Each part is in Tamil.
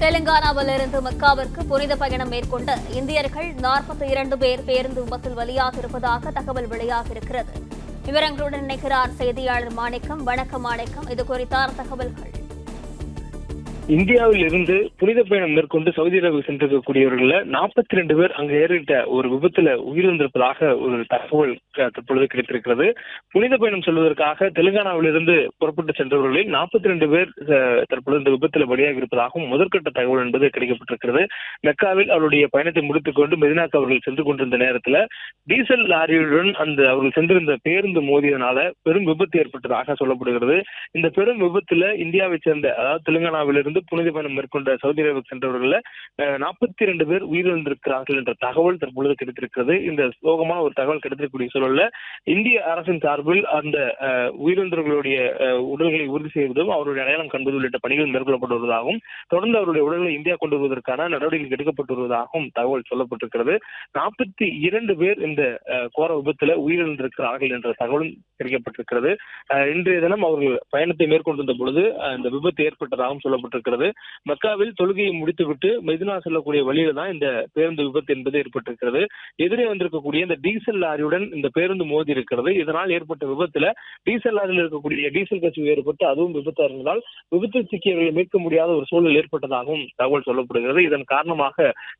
தெலுங்கானாவிலிருந்து மக்காவிற்கு புனித பயணம் மேற்கொண்ட இந்தியர்கள் நாற்பத்தி இரண்டு பேர் பேருந்து விபத்தில் வெளியாகியிருப்பதாக தகவல் வெளியாகியிருக்கிறது. விவரங்களுடன் இணைக்கிறார் செய்தியாளர் மாணிக்கம். வணக்கம் மாணிக்கம். இது குறித்தான தகவல்கள். இந்தியாவில் இருந்து புனித பயணம் மேற்கொண்டு சவுதி அரேபியா சென்றிருக்கக்கூடியவர்கள நாற்பத்தி ரெண்டு பேர் அங்கு ஏறிட்ட ஒரு விபத்துல உயிரிழந்திருப்பதாக ஒரு தகவல் தற்பொழுது கிடைத்திருக்கிறது. புனித பயணம் செல்வதற்காக தெலுங்கானாவிலிருந்து புறப்பட்டு சென்றவர்களில் நாற்பத்தி ரெண்டு பேர் தற்பொழுது இந்த விபத்துல பலியாக இருப்பதாகவும் முதற்கட்ட தகவல் என்பது கிடைக்கப்பட்டிருக்கிறது. மெக்காவில் அவருடைய பயணத்தை முடித்துக் கொண்டு மெதினாக்கு அவர்கள் சென்று கொண்டிருந்த நேரத்துல டீசல் லாரியுடன் அந்த அவர்கள் சென்றிருந்த பேருந்து மோதியதனால பெரும் விபத்து ஏற்பட்டதாக சொல்லப்படுகிறது. இந்த பெரும் விபத்துல இந்தியாவை சேர்ந்த அதாவது தெலுங்கானாவிலிருந்து புனித பயணம் மேற்கொண்ட சவுதி அரேபியா சென்றவர்கள நாற்பத்தி ரெண்டு பேர் உயிரிழந்திருக்கிறார்கள் என்ற தகவல் தற்பொழுது கிடைத்திருக்கிறது. இந்த சோகமான ஒரு தகவல் கிடைத்திருக்கக்கூடிய சூழல்ல இந்திய அரசின் சார்பில் அந்த உயிரிழந்தவர்களுடைய உடல்களை உறுதி செய்வதும் அவருடைய அடையாளம் காண்பது உள்ளிட்ட பணிகள் மேற்கொள்ளப்பட்டு வருவதாகவும் தொடர்ந்து அவருடைய உடல்களை இந்தியா கொண்டு வருவதற்கான நடவடிக்கைகள் எடுக்கப்பட்டு வருவதாகவும் தகவல் சொல்லப்பட்டிருக்கிறது. நாற்பத்தி இரண்டு பேர் இந்த கோர விபத்துல உயிரிழந்திருக்கிறார்கள் என்ற தகவலும் தெரிவிக்கப்பட்டிருக்கிறது. இன்றைய தினம் அவர்கள் பயணத்தை மேற்கொண்டிருந்த பொழுது இந்த விபத்து ஏற்பட்டதாகவும் சொல்லப்பட்டிருக்கிறது. மக்காவில் தொழுகையை முடித்துவிட்டு மெதினா செல்லக்கூடிய வழியில தான் இந்த பேருந்து விபத்து என்பது ஏற்பட்டிருக்கிறது. எதிரே வந்திருக்கக்கூடிய இந்த டீசல் லாரியுடன் இந்த பேருந்து மோதி இருக்கிறது. இதனால் ஏற்பட்ட விபத்துல டீசல் லாரியில் இருக்கக்கூடிய டீசல் கசிவு ஏற்பட்டு அதுவும் விபத்தா இருந்ததால் விபத்தில் சிக்கியவர்களை மீட்க முடியாத ஒரு சூழல் ஏற்பட்டதாகவும் தகவல் சொல்லப்படுகிறது. இதன் காரணமாக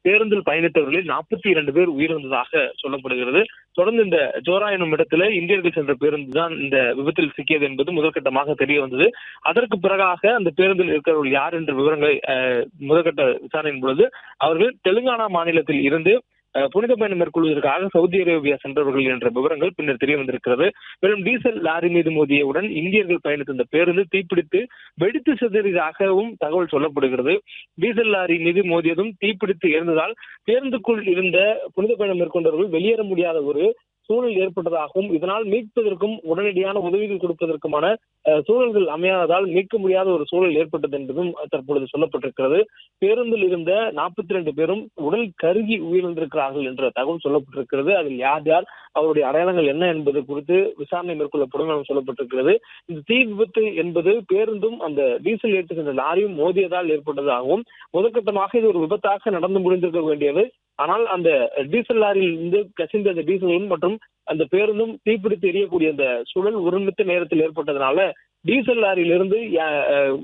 பேருந்தில் பயணித்தவர்களில் நாற்பத்தி இரண்டு பேர் உயிரிழந்ததாக சொல்லப்படுகிறது. தொடர்ந்து இந்த ஜோரா எனும் இடத்துல இந்தியர்கள் சென்ற பேருந்து தான் இந்த விபத்தில் சிக்கியது என்பது முதற்கட்டமாக தெரிய வந்தது. அதற்கு பிறகாக அந்த பேருந்தில் இருக்கிறவர்கள் யார் யார் என்ற விவரங்களை முதற்கட்ட விசாரணையின் பொழுது அவர்கள் தெலுங்கானா மாநிலத்தில் இருந்து புனித பயணம் மேற்கொள்வதற்காக சவுதி அரேபியா சென்றவர்கள் என்ற விவரங்கள் பின்னர் தெரிய வந்திருக்கிறது. மேலும் டீசல் லாரி மீது மோதியவுடன் இந்தியர்கள் பயணித்த பேருந்து தீப்பிடித்து வெடித்து சிதறியதாகவும் தகவல் சொல்லப்படுகிறது. டீசல் லாரி மீது மோதியதும் தீப்பிடித்து இருந்ததால் பேருந்துக்குள் இருந்த புனித பயணம் மேற்கொண்டவர்கள் வெளியேற முடியாத ஒரு சூழல் ஏற்பட்டதாகவும் இதனால் மீட்பதற்கும் உடனடியான உதவிகள் கொடுப்பதற்குமான சூழல்கள் அமையாததால் மீட்க முடியாத ஒரு சூழல் ஏற்பட்டது என்பதும் தற்பொழுது சொல்லப்பட்டிருக்கிறது. பேருந்தில் இருந்த நாற்பத்தி ரெண்டு பேரும் உடல் கருகி உயிரிழந்திருக்கிறார்கள் என்ற தகவல் சொல்லப்பட்டிருக்கிறது. அதில் யார் யார் அவருடைய அடையாளங்கள் என்ன என்பது குறித்து விசாரணை மேற்கொள்ளப்படும் என சொல்லப்பட்டிருக்கிறது. இந்த தீ விபத்து என்பது பேருந்தும் அந்த டீசல் ஏற்றுகின்ற சென்ற லாரியும் மோதியதால் ஏற்பட்டதாகவும் முதற்கட்டமாக இது ஒரு விபத்தாக நடந்து முடிந்திருக்க வேண்டியது ஆனால் அந்த டீசல் லாரியில் இருந்து கசிந்த அந்த டீசலும் மற்றும் அந்த பேருந்தும் தீப்பிடித்து எரியக்கூடிய அந்த சுழல் ஒருமித்த நேரத்தில் ஏற்பட்டதுனால டீசல் லாரியிலிருந்து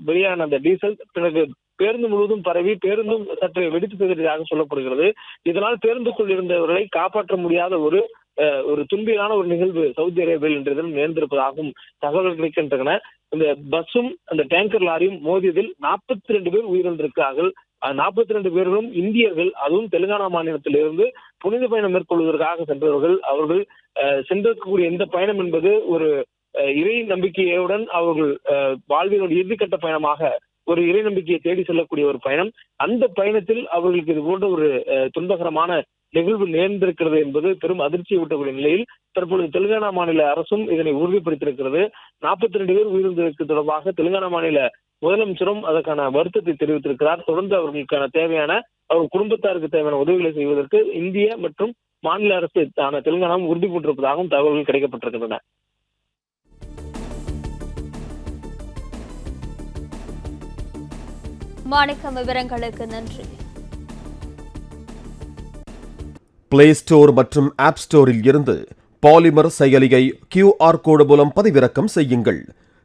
வெளியான அந்த டீசல் பிறகு பேருந்து முழுவதும் பரவி பேருந்தும் சற்று வெடித்து சிதறியதாக சொல்லப்படுகிறது. இதனால் பேருந்துக்குள் இருந்தவர்களை காப்பாற்ற முடியாத ஒரு ஒரு துன்பியலான ஒரு நிகழ்வு சவுதி அரேபியாவில் இன்றைய தினம் நேர்ந்திருப்பதாகவும் தகவல்கள் கிடைக்கின்றன இந்த பஸ்ஸும் அந்த டேங்கர் லாரியும் மோதியதில் நாற்பத்தி ரெண்டு பேர் உயிரிழந்திருக்கிறார்கள். நாற்பத்தி ரெண்டு பேர்களும் இந்தியர்கள் அதுவும் தெலுங்கானா மாநிலத்திலிருந்து புனித பயணம் மேற்கொள்வதற்காக சென்றவர்கள் அவர்கள் சென்றிருக்கக்கூடிய இந்த பயணம் என்பது ஒரு இறை நம்பிக்கையுடன் அவர்கள் வாழ்வினுடைய இறுதிக்கட்ட பயணமாக ஒரு இறை நம்பிக்கையை தேடி செல்லக்கூடிய ஒரு பயணம். அந்த பயணத்தில் அவர்களுக்கு இது போன்ற ஒரு துன்பகரமான நிகழ்வு நேர்ந்திருக்கிறது என்பது பெரும் அதிர்ச்சியை விட்டக்கூடிய நிலையில் தற்பொழுது தெலுங்கானா மாநில அரசும் இதனை உறுதிப்படுத்தியிருக்கிறது. நாற்பத்தி ரெண்டு பேர் உயிரிழந்ததற்கு தொடர்பாக தெலுங்கானா மாநில முதலமைச்சரும் அதற்கான வருத்தத்தை தெரிவித்திருக்கிறார். தொடர்ந்து அவர்களுக்கான தேவையான அவர் குடும்பத்தாருக்கு தேவையான உதவிகளை செய்வதற்கு இந்திய மற்றும் மாநில அரசு ஆன தெலுங்கானாவும் உறுதி பூண்டிருப்பதாகவும் தகவல்கள் கிடைக்கப்பட்டிருக்கின்றன. மாணிக்கம் விவரங்களுக்கு நன்றி. பிளே ஸ்டோர் மற்றும் ஆப் ஸ்டோரில் இருந்து பாலிமர் செயலியை கியூஆர் கோடு மூலம் பதிவிறக்கம் செய்யுங்கள்.